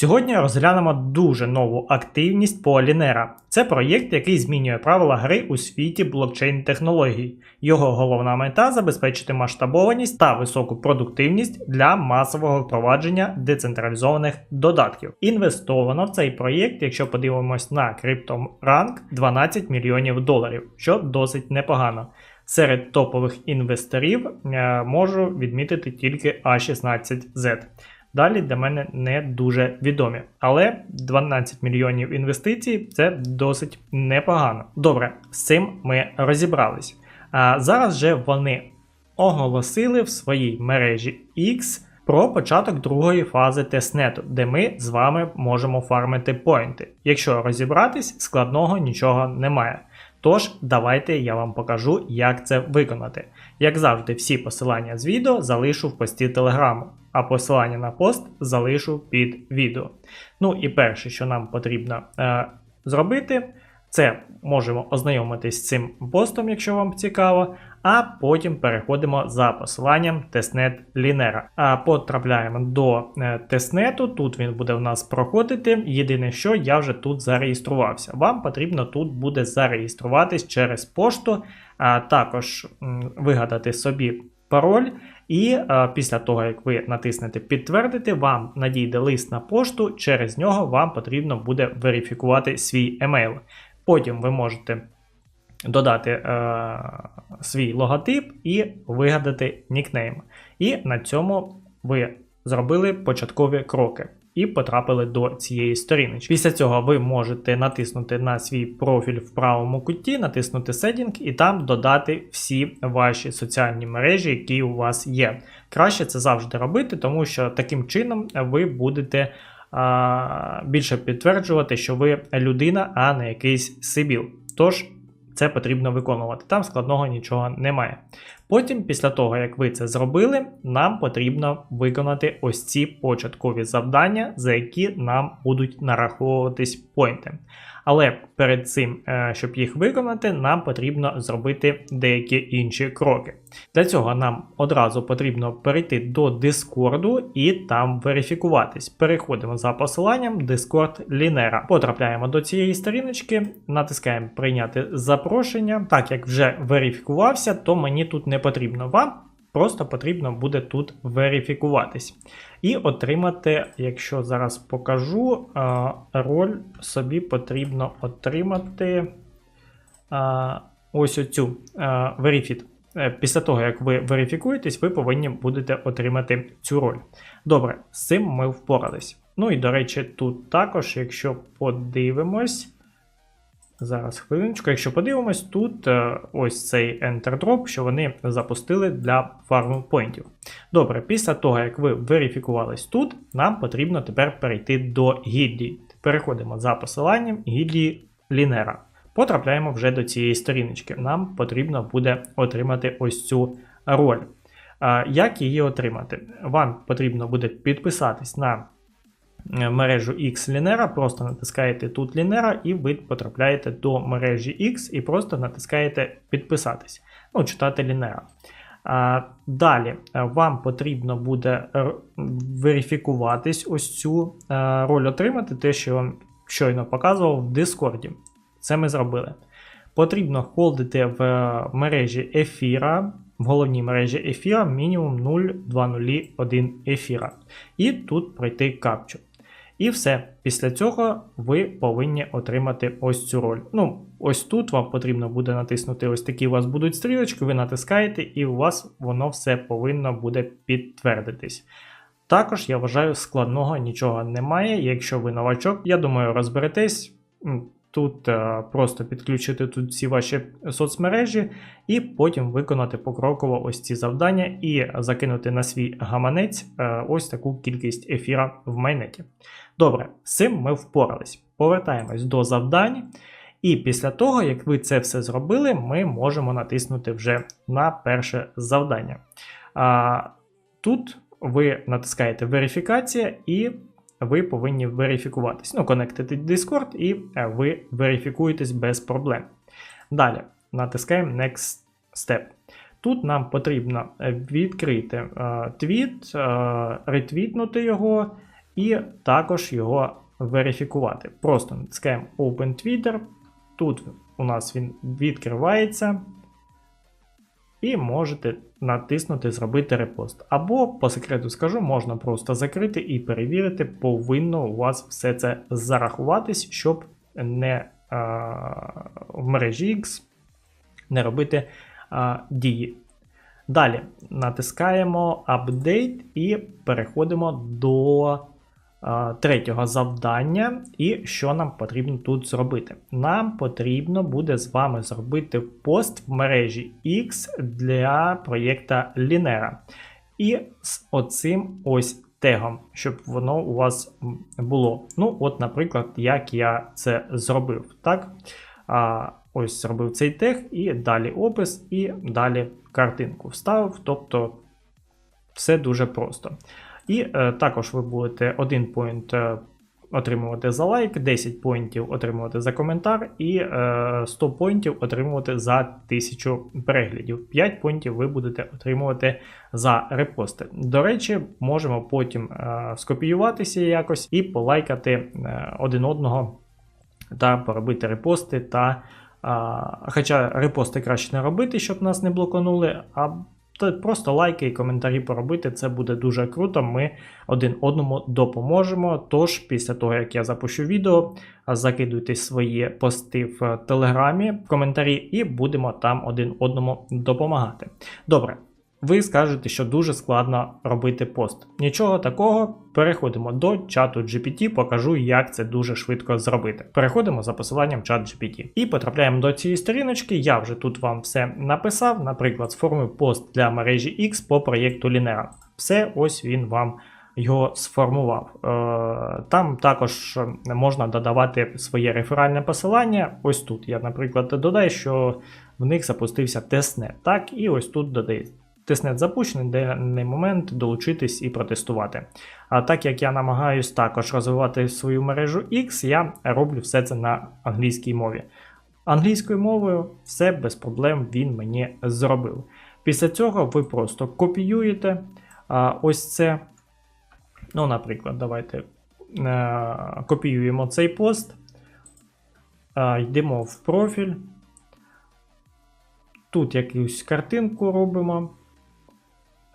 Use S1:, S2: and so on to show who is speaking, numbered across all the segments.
S1: Сьогодні розглянемо дуже нову активність по Лінера. Це проєкт, який змінює правила гри у світі блокчейн технологій. Його головна мета забезпечити масштабованість та високу продуктивність для масового впровадження децентралізованих додатків. Інвестовано в цей проєкт, якщо подивимось на CryptoRank, 12 мільйонів доларів, що досить непогано. Серед топових інвесторів е, можу відмітити тільки A16Z. Далі для мене не дуже відомі. Але 12 мільйонів інвестицій це досить непогано. Добре, з цим ми розібрались. А зараз же вони оголосили в своїй мережі X про початок другої фази тестнету, де ми з вами можемо фармити поінти. Якщо розібратись, складного нічого немає. Тож, давайте я вам покажу, як це виконати. Як завжди, всі посилання з відео залишу в пості телеграму, а посилання на пост залишу під відео. Ну і перше, що нам потрібно е, зробити, це можемо ознайомитись з цим постом, якщо вам цікаво, а потім переходимо за посиланням тестнет Лінера. А потрапляємо до тестнету. Тут він буде в нас проходити. Єдине, що я вже тут зареєструвався. Вам потрібно тут буде зареєструватись через пошту, а також вигадати собі пароль. І е, після того, як ви натиснете підтвердити, вам надійде лист на пошту, через нього вам потрібно буде верифікувати свій емейл. Потім ви можете додати е, свій логотип і вигадати нікнейм. І на цьому ви зробили початкові кроки. І потрапили до цієї сторіночки. Після цього ви можете натиснути на свій профіль в правому куті, натиснути Setting і там додати всі ваші соціальні мережі, які у вас є. Краще це завжди робити, тому що таким чином ви будете більше підтверджувати, що ви людина, а не якийсь сибіл. Тож це потрібно виконувати. Там складного нічого немає. Потім, після того, як ви це зробили, нам потрібно виконати ось ці початкові завдання, за які нам будуть нараховуватись поінти. Але перед цим, е, щоб їх виконати, нам потрібно зробити деякі інші кроки. Для цього нам одразу потрібно перейти до Discord і там верифікуватись. Переходимо за посиланням Discord Лінера. Потрапляємо до цієї сторіночки, натискаємо прийняти запрошення. Так як вже верифікувався, то мені тут не потрібно вам. Просто потрібно буде тут верифікуватись. І отримати, якщо зараз покажу, роль собі потрібно отримати ось оцю верифіт. Після того, як ви верифікуєтесь, ви повинні будете отримати цю роль. Добре, з цим ми впорались. Ну і до речі, тут також, якщо подивимось. Зараз хвилиночку. Якщо подивимось, тут е, ось цей Enter Drop, що вони запустили для фарму поінтів. Добре, після того, як ви верифікувались тут, нам потрібно тепер перейти до гільдії. Переходимо за посиланням гільдії Лінера. Потрапляємо вже до цієї сторіночки. Нам потрібно буде отримати ось цю роль. Як її отримати? Вам потрібно буде підписатись на Е, мережу X Лінера, просто натискаєте тут Лінера, і ви потрапляєте до мережі X і просто натискаєте підписатись, ну, читати Лінера. Далі е, вам потрібно буде верифікуватись ось цю е, роль отримати, те, що я вам щойно показував в Discord. Це ми зробили. Потрібно холдити в мережі ефіра, в головній мережі ефіра мінімум 0,201 ефіра. І тут пройти капчу. І все. Після цього ви повинні отримати ось цю роль. Ну, ось тут вам потрібно буде натиснути ось такі у вас будуть стрілочки, ви натискаєте, і у вас воно все повинно буде підтвердитись. Також я вважаю, складного нічого немає. Якщо ви новачок, я думаю, розберетесь. Тут е, просто підключити тут всі ваші соцмережі і потім виконати покроково ось ці завдання і закинути на свій гаманець е, ось таку кількість ефіра в майнеті. Добре, з цим ми впорались. Повертаємось до завдань. І після того, як ви це все зробили, ми можемо натиснути вже на перше завдання. Тут ви натискаєте верифікація і ви повинні верифікуватись. Ну, конектити Discord і е, ви верифікуєтесь без проблем. Далі натискаємо Next Step. Тут нам потрібно е, відкрити е, твіт, ретвітнути його і також його верифікувати. Просто натискаємо Open Twitter. Тут у нас він відкривається. І можете натиснути Зробити репост. Або, по секрету скажу, можна просто закрити і перевірити, повинно у вас все це зарахуватись, щоб не а, в мережі X не робити а, дії. Далі натискаємо Update і переходимо до третього завдання. І що нам потрібно тут зробити? Нам потрібно буде з вами зробити пост в мережі X для проєкта Linera. І з оцим ось тегом, щоб воно у вас було. Ну, от, наприклад, як я це зробив. Так? А, Ось зробив цей тег, і далі опис, і далі картинку вставив. Тобто все дуже просто. І е, також ви будете 1 поінт е, отримувати за лайк, 10 поінтів отримувати за коментар, і е, 100 поінтів отримувати за 1000 переглядів. 5 поінтів ви будете отримувати за репости. До речі, можемо потім е, скопіюватися якось і полайкати е, один одного та поробити репости. та а, Хоча репости краще не робити, щоб нас не блоканули, а просто лайки і коментарі поробити, це буде дуже круто. Ми один одному допоможемо. Тож, після того, як я запущу відео, закидуйте свої пости в телеграмі в коментарі, і будемо там один одному допомагати. Добре. Ви скажете, що дуже складно робити пост. Нічого такого, переходимо до чату GPT, покажу, як це дуже швидко зробити. Переходимо за посиланням чат GPT. І потрапляємо до цієї сторіночки. Я вже тут вам все написав, наприклад, сформую пост для мережі X по проєкту Linera. Все, ось він вам його сформував. Е, Там також можна додавати своє реферальне посилання. Ось тут я, наприклад, додаю, що в них запустився тестнет. Так, і ось тут додається. Тиснет запущений, даний момент долучитись і протестувати. А так як я намагаюсь також розвивати свою мережу X, я роблю все це на англійській мові. Англійською мовою все без проблем він мені зробив. Після цього ви просто копіюєте а, ось це. Ну, наприклад, давайте а, копіюємо цей пост, а, йдемо в профіль. Тут якусь картинку робимо.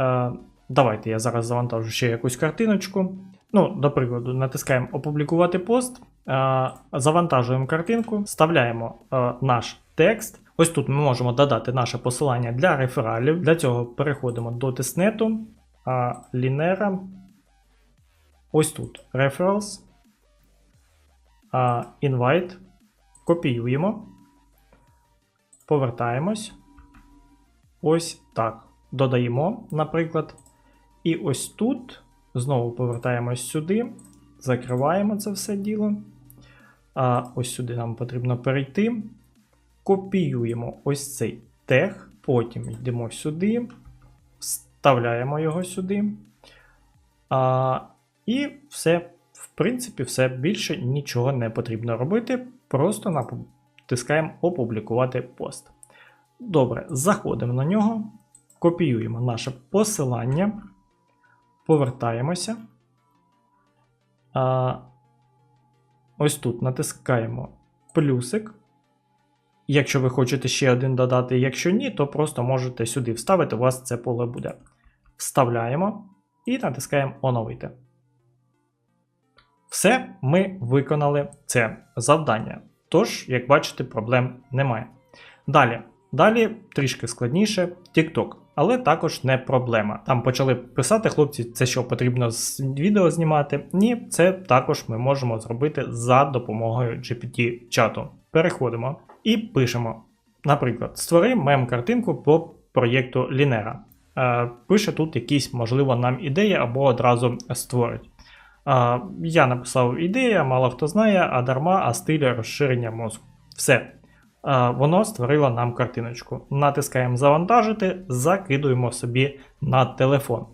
S1: Е, Давайте я зараз завантажу ще якусь картиночку. Ну, до прикладу, натискаємо Опублікувати пост, е, завантажуємо картинку, вставляємо е, наш текст. Ось тут ми можемо додати наше посилання для рефералів. Для цього переходимо до тестнету, Лінера. Ось тут Referrals, Invite. Копіюємо, повертаємось. Ось так додаємо, наприклад. І ось тут знову повертаємось сюди, закриваємо це все діло. А Ось сюди нам потрібно перейти. Копіюємо ось цей тег, потім йдемо сюди, вставляємо його сюди. А, І все, в принципі, все більше нічого не потрібно робити. Просто натискаємо опублікувати пост. Добре, заходимо на нього. Копіюємо наше посилання, повертаємося. А, Ось тут натискаємо плюсик. Якщо ви хочете ще один додати, якщо ні, то просто можете сюди вставити, у вас це поле буде. Вставляємо і натискаємо оновити. Все, ми виконали це завдання. Тож, як бачите, проблем немає. Далі. Далі трішки складніше TikTok. Але також не проблема. Там почали писати хлопці, це що потрібно з відео знімати. Ні, це також ми можемо зробити за допомогою GPT-чату. Переходимо і пишемо. Наприклад, створи мем-картинку по проєкту Лінера. Е, пише тут якісь, можливо, нам ідеї або одразу створить. Е, я написав ідея, мало хто знає, а дарма, а стиль розширення мозку. Все. Воно створило нам картиночку. Натискаємо завантажити, закидуємо собі на телефон.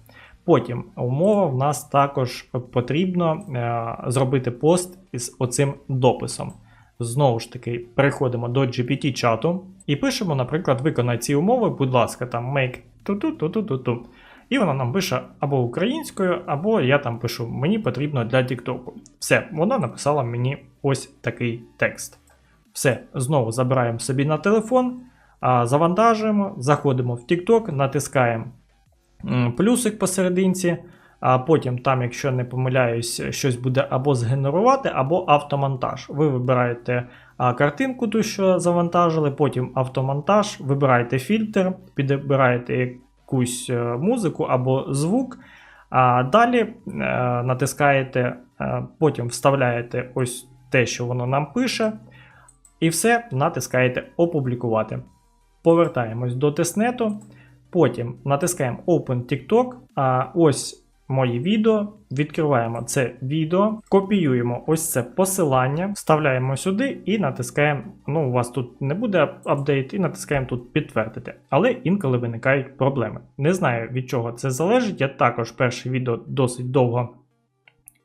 S1: Потім умова в нас також потрібно е, зробити пост із оцим дописом. Знову ж таки, переходимо до GPT-чату і пишемо, наприклад, виконай ці умови, будь ласка, там make ту-ту-ту-ту-ту-ту. І вона нам пише або українською, або я там пишу мені потрібно для TikTok. Все, вона написала мені ось такий текст. Все, знову забираємо собі на телефон, завантажуємо, заходимо в TikTok, натискаємо плюсик посерединці, а потім там, якщо не помиляюсь, щось буде або згенерувати, або автомонтаж. Ви вибираєте картинку, ту, що завантажили, потім автомонтаж, вибираєте фільтр, підбираєте якусь е, музику або звук. А далі е, натискаєте, е, потім вставляєте ось те, що воно нам пише. І все натискаєте опублікувати. Повертаємось до тестнету. Потім натискаємо Open TikTok. А ось мої відео. Відкриваємо це відео, копіюємо ось це посилання, вставляємо сюди і натискаємо. Ну, у вас тут не буде апдейт, і натискаємо тут підтвердити. Але інколи виникають проблеми. Не знаю від чого це залежить. Я також перше відео досить довго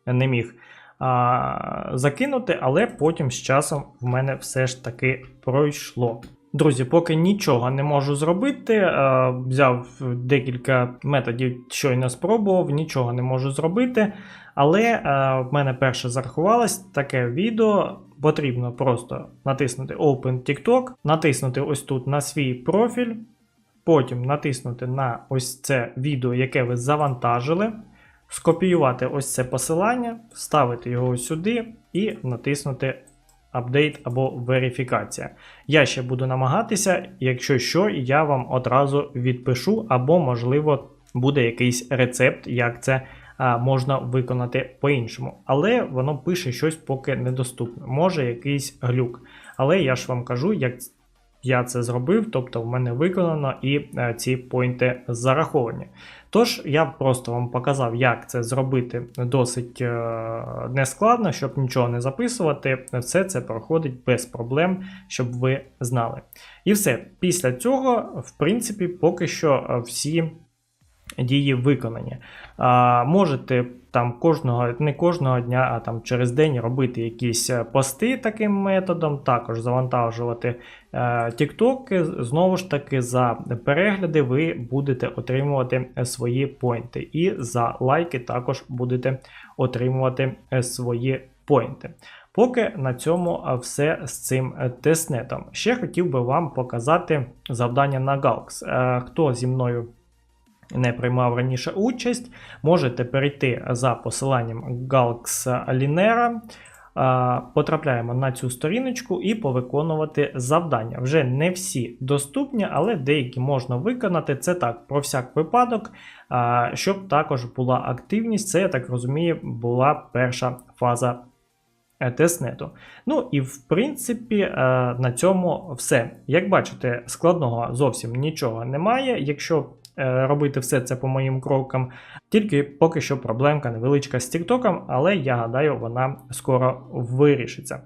S1: не міг а, закинути, але потім з часом в мене все ж таки пройшло. Друзі, поки нічого не можу зробити, взяв декілька методів, щойно спробував, нічого не можу зробити. Але в мене перше зарахувалось таке відео. Потрібно просто натиснути Open TikTok, натиснути ось тут на свій профіль, потім натиснути на ось це відео, яке ви завантажили скопіювати ось це посилання, вставити його сюди і натиснути апдейт або верифікація. Я ще буду намагатися, якщо що, я вам одразу відпишу, або, можливо, буде якийсь рецепт, як це а, можна виконати по-іншому. Але воно пише щось поки недоступне. Може якийсь глюк. Але я ж вам кажу, як я це зробив, тобто в мене виконано і е, ці поінти зараховані. Тож, я просто вам показав, як це зробити досить е, нескладно, щоб нічого не записувати. Все це проходить без проблем, щоб ви знали. І все. Після цього, в принципі, поки що е, всі дії виконані. Можете там кожного, не кожного дня, а там через день робити якісь е, пости таким методом, також завантажувати е, тіктоки. Знову ж таки, за перегляди ви будете отримувати е, свої поінти. І за лайки також будете отримувати е, свої поінти. Поки на цьому е, все з цим е, тестнетом. Ще хотів би вам показати завдання на Galx. Е, Хто зі мною не приймав раніше участь, можете перейти за посиланням Galx Linera. Потрапляємо на цю сторіночку і повиконувати завдання. Вже не всі доступні, але деякі можна виконати. Це так, про всяк випадок, щоб також була активність. Це, я так розумію, була перша фаза е, тестнету. Ну і в принципі, е, на цьому все. Як бачите, складного зовсім нічого немає. Якщо робити все це по моїм крокам. Тільки поки що проблемка невеличка з TikTok, але я гадаю, вона скоро вирішиться.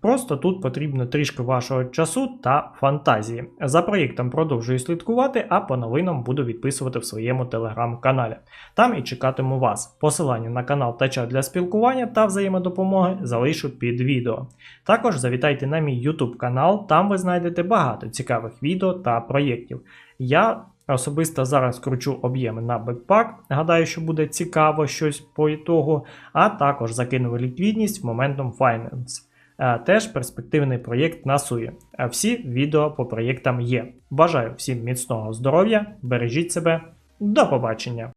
S1: Просто тут потрібно трішки вашого часу та фантазії. За проєктом продовжую слідкувати, а по новинам буду відписувати в своєму телеграм-каналі. Там і чекатиму вас. Посилання на канал та чат для спілкування та взаємодопомоги залишу під відео. Також завітайте на мій YouTube канал, там ви знайдете багато цікавих відео та проєктів. Я особисто зараз кручу об'єми на бекпак. Гадаю, що буде цікаво щось по ітогу, а також закинув ліквідність в Momentum Finance. Е, теж перспективний проєкт на Суї. Е, всі відео по проєктам є. Бажаю всім міцного здоров'я, бережіть себе, до побачення!